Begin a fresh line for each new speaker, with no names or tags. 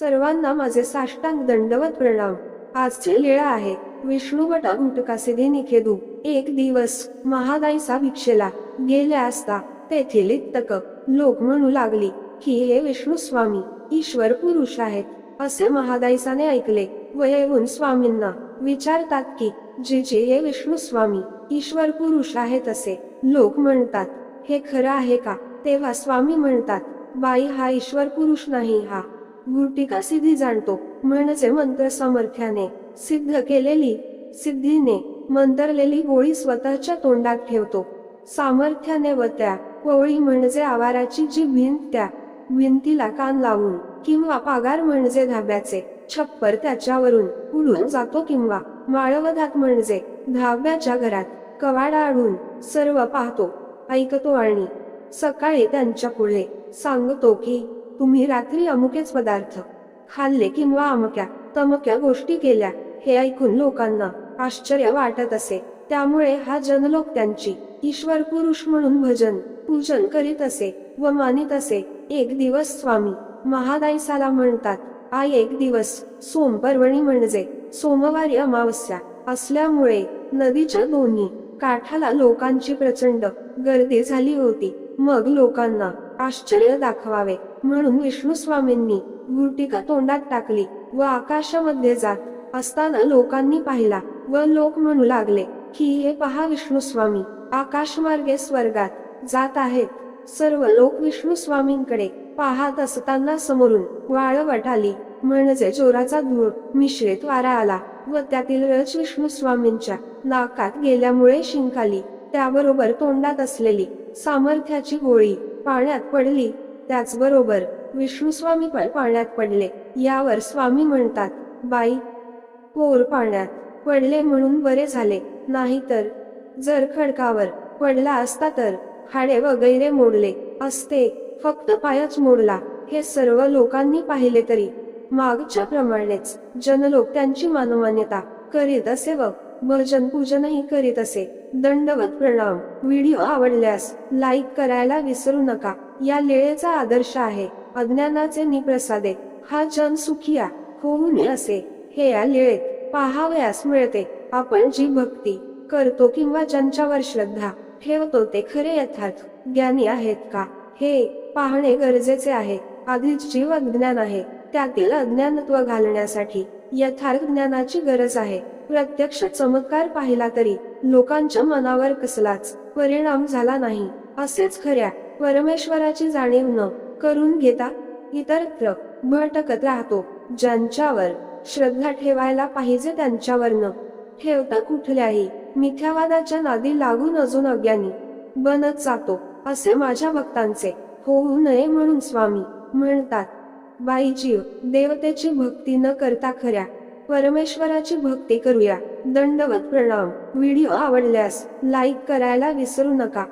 सर्वांना माझे साष्टांग दंडवत प्रणाम. आजची लीळा आहे. विष्णुवट भटा गुटकासिधी निखेदू. एक दिवस. महादाईसा भिक्षेला. गेले असता तेथील इत्तक लोक म्हणू लागली की हे विष्णू स्वामी ईश्वर पुरुष आहेत. असे महादाईसाने ऐकले. व येऊन स्वामींना विचारतात की जे जे हे विष्णू स्वामी ईश्वर पुरुष आहेत असे. लोक म्हणतात हे खरं आहे का? तेव्हा स्वामी म्हणतात बाई हा ईश्वर पुरुष नाही हा गुटिका सिद्धी जाणतो. म्हणजे मंत्र सामर्थ्याने सिद्ध केलेली सिद्धीने मंतरलेली गोळी स्वतःच्या तोंडात ठेवतो. सामर्थ्याने व त्या कोळी म्हणजे आवाराची जी भिंत त्या भिंतीला कान लावून किंवा पागार म्हणजे धाब्याचे छप्पर त्याच्यावरून उडून जातो किंवा माळवधात म्हणजे धाब्याच्या घरात कवाडा आडून सर्व पाहतो ऐकतो आणि सकाळी त्यांच्या पुढे सांगतो की तुम्ही रात्री अमुकेच पदार्थ खाल्ले किंवा अमक्या तमक्या गोष्टी केल्या हे ऐकून लोकांना आश्चर्य वाटत असे. त्यामुळे हा जनलोक त्यांची ईश्वर पुरुष म्हणून भजन पूजन करीत असे व मानित असे. एक दिवस स्वामी महादाईसाला म्हणतात आई एक दिवस सोमपर्वणी म्हणजे सोमवारी अमावस्या असल्यामुळे नदीच्या दोन्ही काठाला लोकांची प्रचंड गर्दी झाली होती. मग लोकांना आश्चर्य दाखवावे. म्हणून विष्णू स्वामींनी गुरटिका तोंडात टाकली व आकाशामध्ये जात असताना लोकांनी पाहिला व लोक म्हणू लागले की हे पहा विष्णू स्वामी आकाशमार्गे स्वर्गात जात आहेत. सर्व लोक विष्णू स्वामींकडे पाहत असताना समोरून वाळवट आली म्हणजे जोराचा धूळ मिश्रित वारा आला व त्यातील रज विष्णू स्वामींच्या नाकात गेल्यामुळे शिंकाली. त्याबरोबर तोंडात असलेली सामर्थ्याची गोळी पाण्यात पडली. त्याचबरोबर विष्णू स्वामी पण पाण्यात पडले. यावर स्वामी म्हणतात बाई पोर पाण्यात पडले म्हणून बरे झाले. नाहीतर जर खडकावर पडला असता तर हाडे वगैरे मोडले असते. फक्त पायच मोडला. हे सर्व लोकांनी पाहिले तरी मागच्या प्रमाणेच जनलोक त्यांची मानमान्यता करीत असे व भजन पूजनही करीत असे. दंडवत प्रणाम. व्हिडिओ आवडल्यास लाईक करायला विसरू नका. या लेळेचा आदर्श आहे. अज्ञानाचे निप्रसादे. हा जन सुखिया. होऊ असे. हे या लेळेत पाहावयास मिळते. आपण जी भक्ती करतो किंवा ज्यांच्यावर श्रद्धा ठेवतो ते खरे यथार्थ ज्ञानी आहेत का? हे पाहणे गरजेचे आहे. आधीच जीव अज्ञान आहे. त्यातील अज्ञानत्व घालण्यासाठी यथार्थ ज्ञानाची गरज आहे. प्रत्यक्ष चमत्कार पाहिला तरी लोकांच्या मनावर कसलाच परिणाम झाला नाही. असेच खऱ्या परमेश्वराची जाणीव न करून घेता इतरत्र भटकत राहतो ज्यांच्यावर श्रद्धा ठेवायला पाहिजे त्यांच्यावर न ठेवता कुठल्याही मिथ्यावादाच्या नादी लागून अजून अज्ञानी बनत जातो असे माझ्या भक्तांचे होऊ नये म्हणून स्वामी म्हणतात. बाईजीव देवतेची भक्ती न करता खऱ्या परमेश्वराची भक्ती करूया. दंडवत प्रणाम. व्हिडिओ आवडल्यास लाईक करायला विसरू नका.